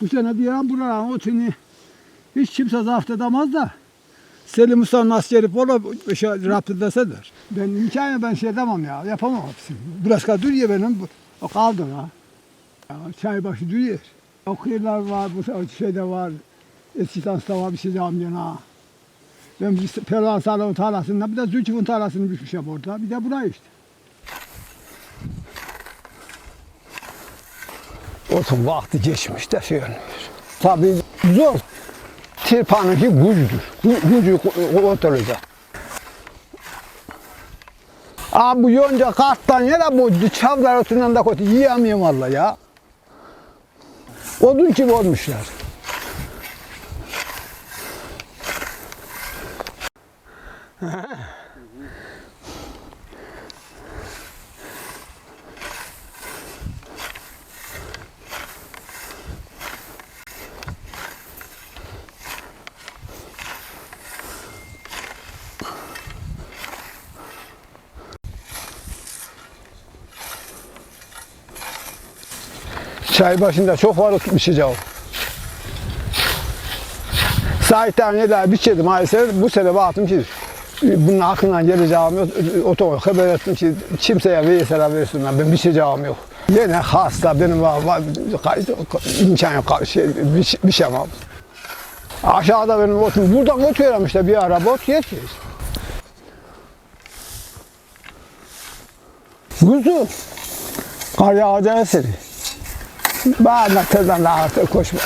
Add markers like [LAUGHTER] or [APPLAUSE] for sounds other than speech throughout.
Bu sene an buranın otunu hiç kimse zapt edemez da. Selim Usta'nın askeri polo şey, rapt edesedir. Ben imkanı ben şey demem ya. Yapamam hepsini. Biraz kadar duruyor benim. O kaldı ha. Ya, çay başı duruyor. O kıyılar var, bu şeyde var. Eski tansda var bir şey diyeceğim ha. Ben Pervan Salon tarlasında bir de Zülçüf'ün tarlasını biçmişim orada. Bir de burayı işte. Otun vakti geçmiş de şey olmuyor. Tabii zor. Tirpanınki güzdür. Gü- Gücü ot olacak. Aa bu yonca karttan ya da bu çavlar otundan da kötü yiyemiyorum valla ya. Odun gibi olmuşlar. [LAUGHS] Çay başında çok var tutmuş o. Sahipten daha biçedim maalesef bu sene baktım ki bunun aklından geleceğim yok. Otomobil haber ettim ki kimseye verirseler versinler ben biçeceğim yok. Yine hasta benim var, var imkan yok şey, biç, biçemem. Aşağıda benim otum buradan oturuyorum işte bir araba ot yetiyor. Kuzu. Kar yağacağı eseri. De tezden daha koşma,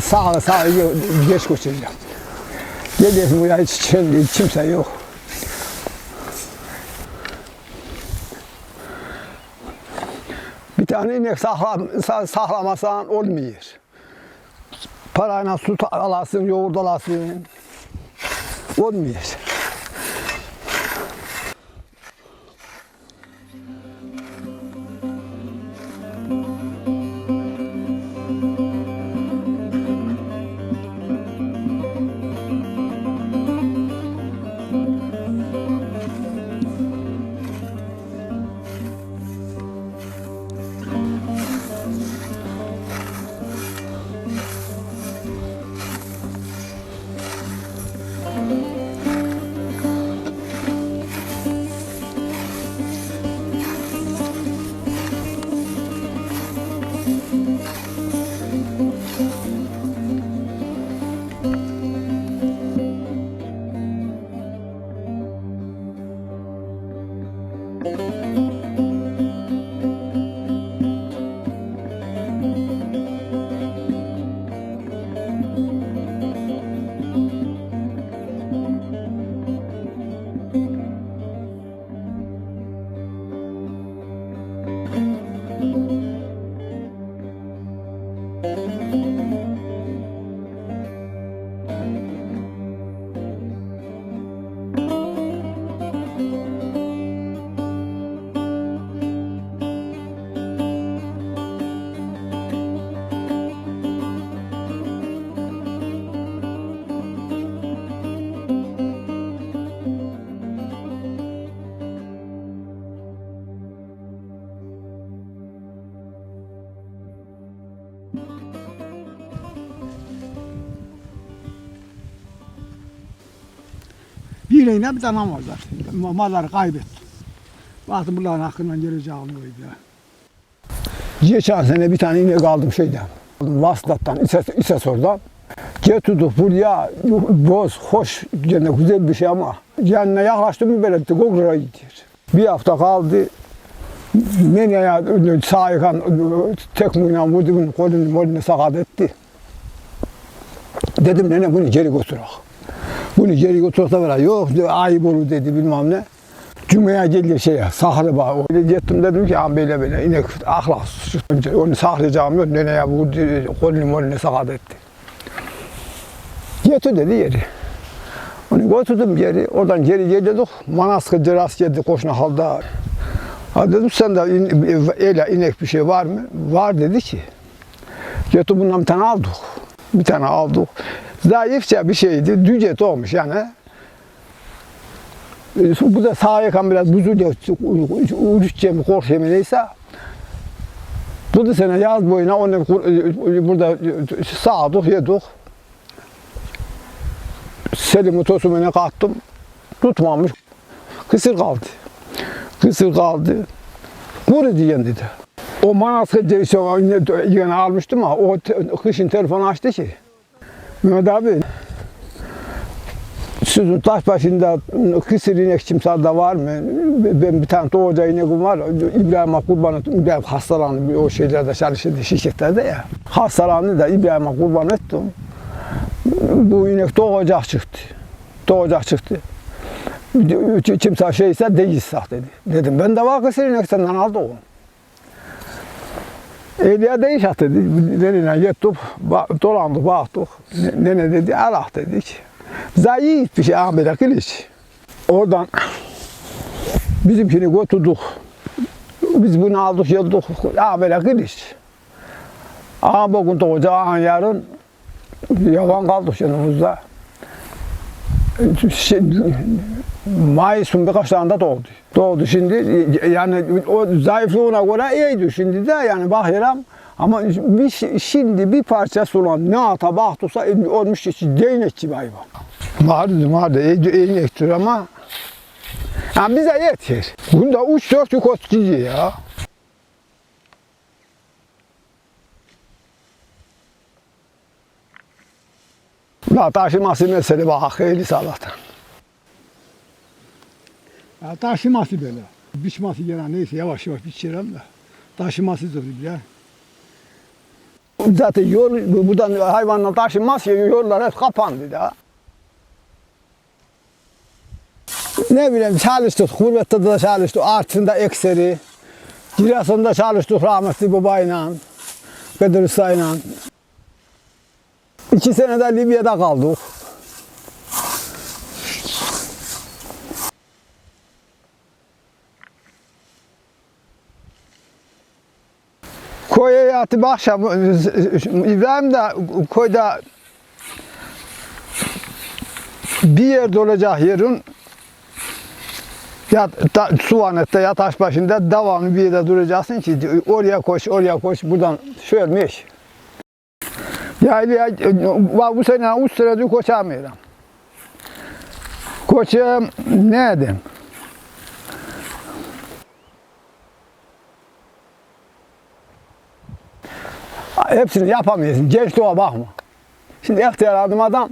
sağa sağa geç koşacağım. Geliyorsun buraya hiç çölde kimse yok. Bir tane inek sahla, sa- sahlamasan olmuyor. Parayla su alasın, yoğurt alasın. Olmuyor. Bir iğne bir tane var zaten. Ma- Malları kaybettim. Baktım bunların hakkından geleceğim oydu. Geçen sene bir tane inek aldım şeyden. Vaslat'tan, İses, İsesor'dan. Getirdik buraya, boz, hoş, gene güzel bir şey ama yanına yaklaştım mı böyle etti, gogura gidiyor. Bir hafta kaldı, meneye sağ yakan tekmeyle vurdu, bunun kolunu molunu sakat etti. Dedim nene bunu geri götürek. Bunu geri de böyle, yok ayıp olur dedi bilmem ne. Cuma'ya geliyor şeye, sahra bağ. Öyle gittim dedim ki "Ağam böyle böyle inek ahlaksız. Onu sahlayacağım yok. Neneye vurdu, kolunu molunu sakat etti. Götür dedi yeri. Onu götürdüm geri. Oradan geri geliyorduk. Manaskı rast geldi koşuna halda. Ha dedim sen de in, öyle inek bir şey var mı? Var dedi ki. Götür bundan bir tane aldık. Bir tane aldık. Zayıfça bir şeydi. Düce doğmuş yani. Bu da sağa yakan biraz buzul ya, uçacağım, korkacağım neyse. Bu sene yaz boyuna onu burada sağdık, yedik. Selim'i tosumuna kattım. Tutmamış. Kısır kaldı. Kısır kaldı. Kuru diyen dedi. O Manas'ı yine almıştım ama o kışın telefonu açtı ki. Mehmet abi sizin taş başında kısır inek çimsada var mı? Ben bir tane doğuca inekim var. İbrahim'e kurban ettim. İbrahim hastalandı. O şeylerde çalışırdı şirketlerde ya. Hastalandı da İbrahim'e kurban ettim. Bu inek doğacak çıktı. Doğacak çıktı. Kimse şeyse değilse dedi. Dedim ben de var kısır inek senden aldı o. Eliye değişik dedi. Nenene gittik, ba- dolandık, baktık. Ne- Nene dedi, Allah dedik. İyi bir şey Ahmet'e kılıç. Oradan bizimkini götürdük. Biz bunu aldık, yıldık. Ahmet'e kılıç. Aha bugün doğacak, aha yarın yavan kaldık yanımızda. Şimdi, Mayıs'ın birkaç tane doğdu. Doğdu şimdi yani o zayıflığına göre iyiydi şimdi de yani bakıyorum ama bir, şi- şimdi bir parça sulan ne ata baktıksa olmuş hiç değnek gibi hayvan. Vardı vardı iyi değnektir ama yani bize yeter. Bunda uç dört yük gidiyor ya. La taşıması mesele bak hayırlısı Allah'tan. Ya taşıması böyle. Biçması gene neyse yavaş yavaş biçerim de. Taşıması zor ya. Zaten yol bu- buradan hayvanla taşınmaz ya yollar hep kapandı da. Ne bileyim çalıştık, gurbette de çalıştık, Artvin'de ekseri, Giresun'da çalıştık rahmetli babayla, Bedir Usta'yla. İki sene de Libya'da kaldık. Koya yatıp akşam İbrahim de koyda bir yerde olacak yerin ya ta, Suvanet'te ya taş başında devamlı bir yerde duracaksın ki oraya koş oraya koş buradan şöylemiş. Yani ya, bu sene üç senedir koşamıyorum. Koçum ne edeyim? Hepsini yapamıyorsun. Gençliğe bakma. Şimdi ihtiyar adım adam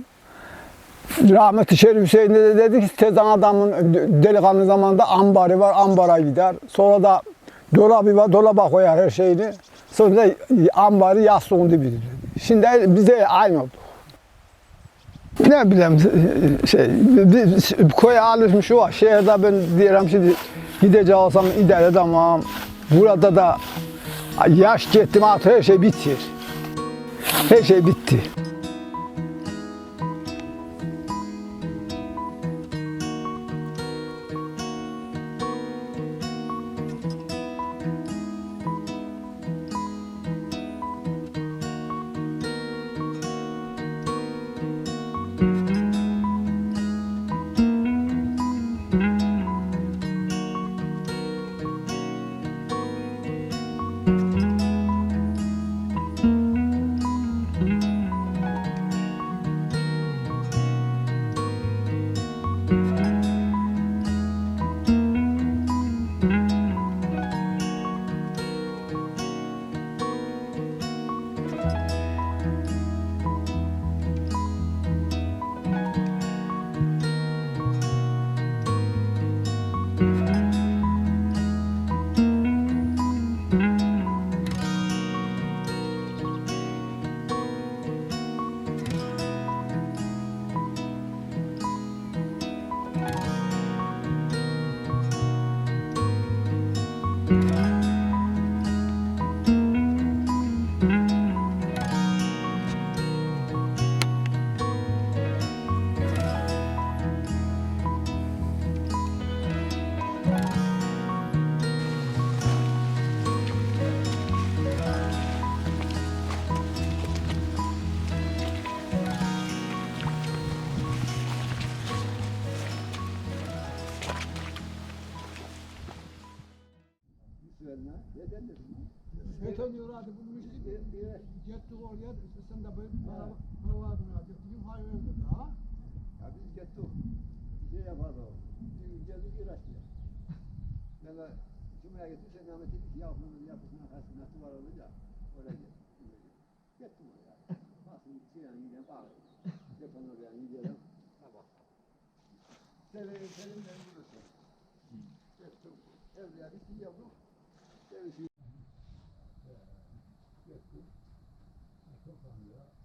rahmetli Şerif Hüseyin de dedi ki tezan adamın delikanlı zamanında ambarı var ambara gider. Sonra da dolabı var dolaba koyar her şeyini. Sonra da ambarı yastığın dibidir. Şimdi bize aynı oldu. Ne bileyim şey biz koya alışmış o şehirde ben diyelim şimdi gideceğim olsam idare edemem. Burada da yaş gittim artık her şey bitir. Her şey bitti. verme. Neden desin? Şeytan diyor abi bunu işte gitti oraya sen de böyle para para verdin abi. Bizim hayvan öldü daha. Ya biz gittik. Şey yapardı o. Geldi uğraştı. [LAUGHS] Ben de Cuma'ya gittim. Sen Ahmet dedi ki ya bunun yapısına var olunca oraya gittim. Gittim [LAUGHS] oraya. Basın çıyan gidelim bağlı. Yapan oraya gidelim. Tamam. Severim senin ben burası. Gittim. Evliya bitti yavrum. Evliya Gittim. Çok anlıyor.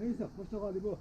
Neyse portakal bu.